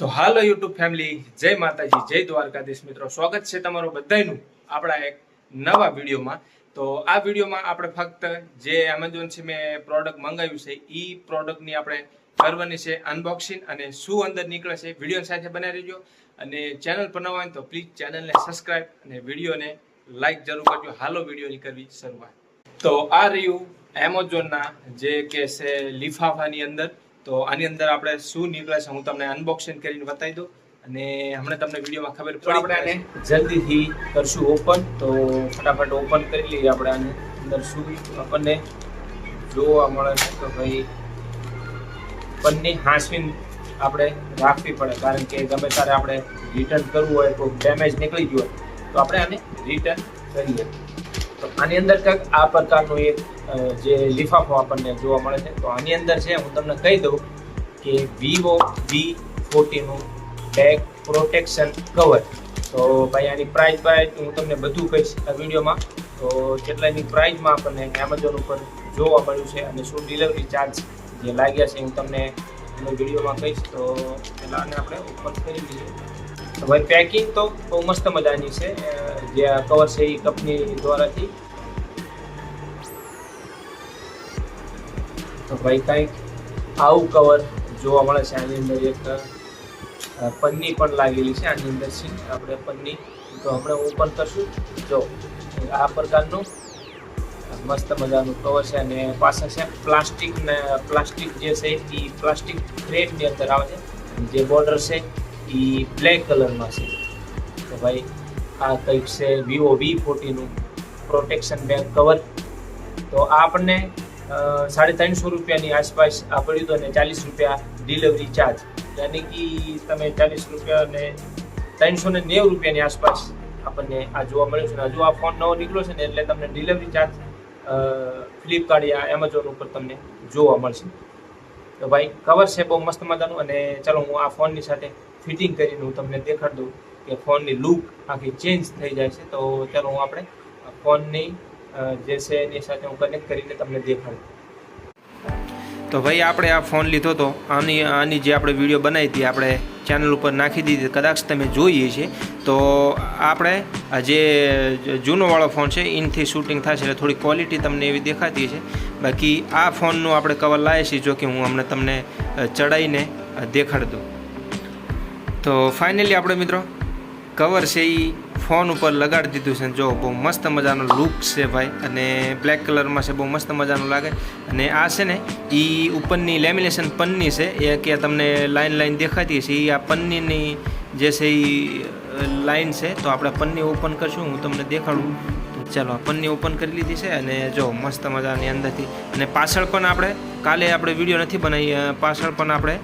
તો હાલો YouTube family, જય માતાજી, જય દ્વારકાધીશ મિત્રો. સ્વાગત છે તમારું બધાનું આપણા એક નવા વિડીયોમાં. તો આ વિડીયોમાં આપણે ફક્ત જે એમેઝોનથી મેં પ્રોડક્ટ મંગાવ્યું છે એ પ્રોડક્ટની આપણે કરવાની છે અનબોક્સિંગ અને શું અંદર નીકળે છે વીડિયો સાથે બનાવી રહેજો અને ચેનલ પર નવા હોય તો પ્લીઝ ચેનલને સબસ્ક્રાઇબ અને વિડીયોને લાઈક જરૂર કરજો. હાલો વિડીયોની કરવી શરૂઆત. તો આ રહ્યું એમેઝોનના જે કે છે લિફાફાની અંદર. તો આની અંદર આપણે શું નીકળે છે હું તમને અનબોક્સિંગ કરીને બતાવી દઉં અને હમણાં તમને વિડીયોમાં ખબર પડે આપણે આને જલ્દીથી કરશું ઓપન તો ફટાફટ ઓપન કરી લઈએ આપણે આને. અંદર શું આપણને જોવા મળે છે તો ભાઈ પન્ની હાંસવીન આપણે રાખવી પડે. કારણ કે ગમે ત્યારે આપણે રિટર્ન કરવું હોય તો ડેમેજ નીકળી ગયું હોય તો આપણે આને રિટર્ન કરીએ. તો આની અંદર કંઈક આ પ્રકારનું એક જે લિફાફો આપણને જોવા મળે છે. તો આની અંદર છે, હું તમને કહી દઉં કે વિવો વી ફોર્ટીનું બેક પ્રોટેક્શન કવર તો ભાઈ, આની પ્રાઇસ બાઇસ હું તમને બધું કહીશ આ વિડીયોમાં. તો કેટલાની પ્રાઇસમાં આપણને એમેઝોન ઉપર જોવા મળ્યું છે અને શું ડિલિવરી ચાર્જ જે લાગ્યા છે, હું તમને એનો વિડીયોમાં કહીશ. તો પહેલાં આને આપણે ઓપન કરી દઈએ ભાઈ પેકિંગ તો બહુ મસ્ત મજાની છે. જે કવર છે એ કંપની દ્વારાથી તો ભાઈ કંઈક આવું કવર જોવા મળે છે. આની અંદર એક પન્ની પણ લાગેલી છે. આની અંદર છે. આપણે પન્ની. તો હમણાં ઓપન કરશું. જો, આ પ્રકારનું મસ્ત મજાનું કવર છે અને પાછળ છે પ્લાસ્ટિક પ્લાસ્ટિક જે છે એ પ્લાસ્ટિક ફ્રેમની અંદર આવે છે. જે બોર્ડર છે એ બ્લેક કલરમાં છે. તો ભાઈ, આ કંઈક છે વિવો વી ફોર્ટીનું પ્રોટેક્શન બેક કવર તો આપણને સાડી ત્રણસો રૂપિયાની આસપાસ આ પડ્યું હતું અને ચાલીસ રૂપિયા ડિલિવરી ચાર્જ યાની કે તમે ચાલીસ રૂપિયા અને ત્રણસો ને નેવું રૂપિયાની આસપાસ આપણને આ જોવા મળ્યું છે. હજુ આ ફોન નવો નીકળ્યો છે ને એટલે તમને ડિલિવરી ચાર્જ ફ્લિપકાર્ટ યા એમેઝોન ઉપર તમને જોવા મળશે. તો ભાઈ કવર છે બહુ મસ્ત મજાનું અને ચાલો હું આ ફોનની સાથે ફિટિંગ કરીને હું તમને દેખાડ દઉં કે ફોનની લુક આખી ચેન્જ થઈ જાય છે. તો ચાલો હું આપણે ફોનની જે છે એની સાથે હું કનેક્ટ કરીને તમને દેખાડું. તો ભાઈ આપણે આ ફોન લીધો હતો આની આની જે આપણે વીડિયો બનાવી હતી, આપણે ચેનલ ઉપર નાખી દીધી કદાચ તમે જોઈએ છે તો આપણે જે જૂનોવાળો ફોન છે ઇનથી શૂટિંગ થશે એટલે થોડી ક્વોલિટી તમને એવી દેખાતી છે બાકી આ ફોનનું આપણે કવર લાવીએ છીએ, જો કે હું હમણાં તમને ચડાવીને દેખાડ દઉં. તો ફાઇનલી આપણે મિત્રો કવર છે એ ફોન ઉપર લગાડી દીધું છે જો, બહુ મસ્ત મજાનો લુક છે ભાઈ. અને બ્લેક કલરમાં છે, બહુ મસ્ત મજાનું લાગે. અને આ છે ને એ ઉપરની લેમિનેશન પન્ની છે, એ કે તમને લાઈન લાઈન દેખાતી છે એ આ પન્નીની જે છે એ લાઈન છે, તો આપણે પન્ની ઓપન કરશું, હું તમને દેખાડું. ચાલો પન્ની ઓપન કરી લીધી છે, અને જો, મસ્ત મજાની અંદરથી. અને પાછળ પણ આપણે, કાલે આપણે વીડિયો નથી બનાવી પાછળ પણ આપણે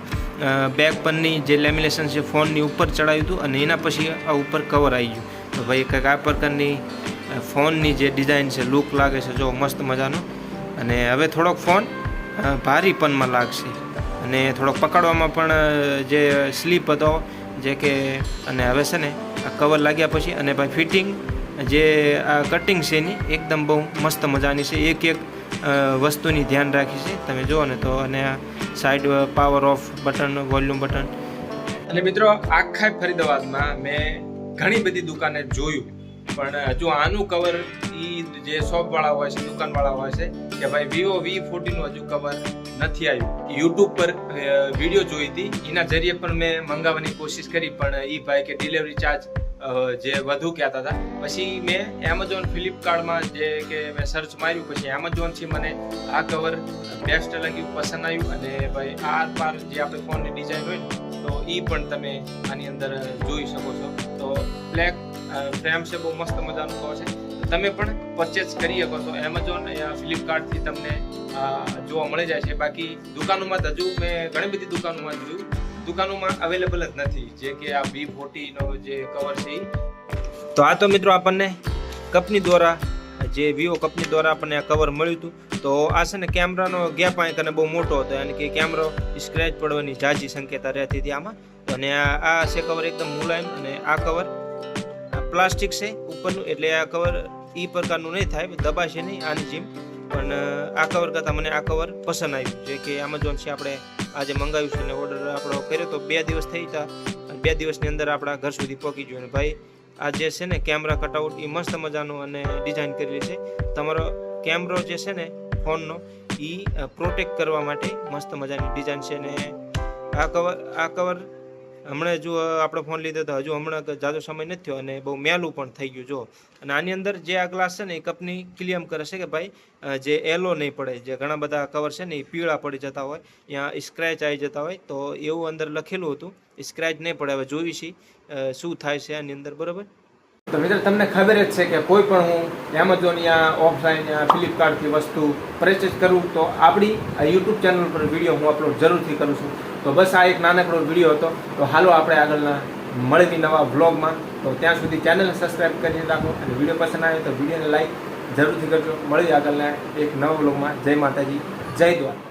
બેક પરની જે લેમિનેશન છે, ફોનની ઉપર ચડાવ્યું હતું, અને એના પછી આ ઉપર કવર આવી ગયું. તો ભાઈ કંઈક આ પ્રકારની ફોનની જે ડિઝાઇન છે, લુક લાગે છે, જો મસ્ત મજાનો. અને હવે થોડોક ફોન ભારીપનમાં લાગશે. અને થોડોક પકડવામાં પણ જે સ્લીપ હતો, જે કે, અને હવે છે ને, આ કવર લાગ્યા પછી, અને ભાઈ ફિટિંગ, જે આ કટિંગ છે એની, એકદમ બહુ મસ્ત મજાની છે. એક એક વસ્તુની ધ્યાન રાખી છે. તમે જુઓ ને તો, અને આ side power off button volume button અને મિત્રો આખા ફરીદાબાદમાં મેં ઘણી બધી દુકાને જોયું. પણ હજુ આનું કવર ઈ જે શોપ વાળા હોય છે દુકાન વાળા હોય છે, કે ભાઈ વિવો વી ફોર્ટીનું હજુ કવર નથી આવ્યું. યુટ્યુબ પર વીડિયો જોઈ હતી. એના જરીએ પણ મેં મંગાવવાની કોશિશ કરી, પણ એ ભાઈ કે ડિલિવરી ચાર્જ જે વધુ કહેતા હતા. પછી મેં એમેઝોન ફ્લિપકાર્ટમાં જે કે મેં સર્ચ માર્યું, પછી એમેઝોનથી મને આ કવર બેસ્ટ લાગ્યું, પસંદ આવ્યું. અને ભાઈ આર પાર જે આપણે ફોનની ડિઝાઇન હોય તો એ પણ તમે આની અંદર જોઈ શકો છો. તો બ્લેક ફ્રેમ છે, બહુ મસ્ત મજાનું કવર છે. તમે પણ પરચેસ કરી શકો છો એમેઝોન યા ફ્લિપકાર્ટથી તમને જોવા મળી જાય છે. બાકી દુકાનોમાં હજુ મેં ઘણી બધી દુકાનોમાં જોયું. દુકાનોમાં અવેલેબલ જ નથી. જે કે આ બી ફોર્ટીનો જે કવર છે તો આ તો મિત્રો આપણને કંપની દ્વારા, જે વિવો કંપની દ્વારા આપણને આ કવર મળ્યું હતું. તો આ છે ને કેમેરાનો ગેપ અહીં કને બહુ મોટો હતો. યાની કે કેમેરો સ્ક્રેચ પડવાની જાજી સંકેતા રહેતી હતી આમાં. અને આ છે કવર એકદમ મુલાયમ અને આ કવર પ્લાસ્ટિક છે ઉપરનું. એટલે આ કવર એ પ્રકારનું નહીં થાય, દબાશે નહીં આની જેમ. પણ આ કવર કરતાં મને આ કવર પસંદ આવ્યું. જે કે એમેઝોન છે આપણે આજે મંગાવ્યું છે અને ઓર્ડર આપણો કર્યો તો બે દિવસ થઈ હતા અને બે દિવસની અંદર આપણા ઘર સુધી પહોંચી ગયું. અને ભાઈ, આ જે છે ને કેમેરા કટઆઉટ એ મસ્ત મજાનું અને ડિઝાઇન કરેલી છે. તમારો કેમેરો જે છે ને ફોનનો એ પ્રોટેક્ટ કરવા માટે મસ્ત મજાની ડિઝાઇન છે ને આ કવર આ કવર હમણાં જો આપણો ફોન લીધો તો હજુ હમણાં જાજો સમય નથી થયો અને બહુ મેલું પણ થઈ ગયું, જો. અને આની અંદર જે આ ગ્લાસ છે ને એ કપની ક્લિયમ કરે છે કે ભાઈ જે એલો નહીં પડે, જે ઘણા બધા કવર છે ને એ પીળા પડી જતા હોય ત્યાં સ્ક્રેચ આવી જતા હોય, તો એવું અંદર લખેલું હતું સ્ક્રેચ નહીં પડે, હવે જોઈ છીએ શું થાય છે આની અંદર, બરાબર? તો મિત્રો, તમને ખબર જ છે કે કોઈ પણ હું એમેઝોન યા ઓફલાઈન યા ફ્લિપકાર્ટથી વસ્તુ પરચેસ કરું, તો આપણી આ યુટ્યુબ ચેનલ પર વીડિયો હું અપલોડ જરૂરથી કરું છું. તો બસ આ એક નાનકડો વીડિયો હતો. તો હાલો આપણે આગળના મળીની નવા વ્લોગમાં તો ત્યાં સુધી ચેનલને સબસ્ક્રાઈબ કરી રાખો અને વીડિયો પસંદ આવે તો વિડીયોને લાઈક જરૂરથી કરજો. મળી આગળના એક નવા વ્લોગમાં જય માતાજી. જય દ્વારકા.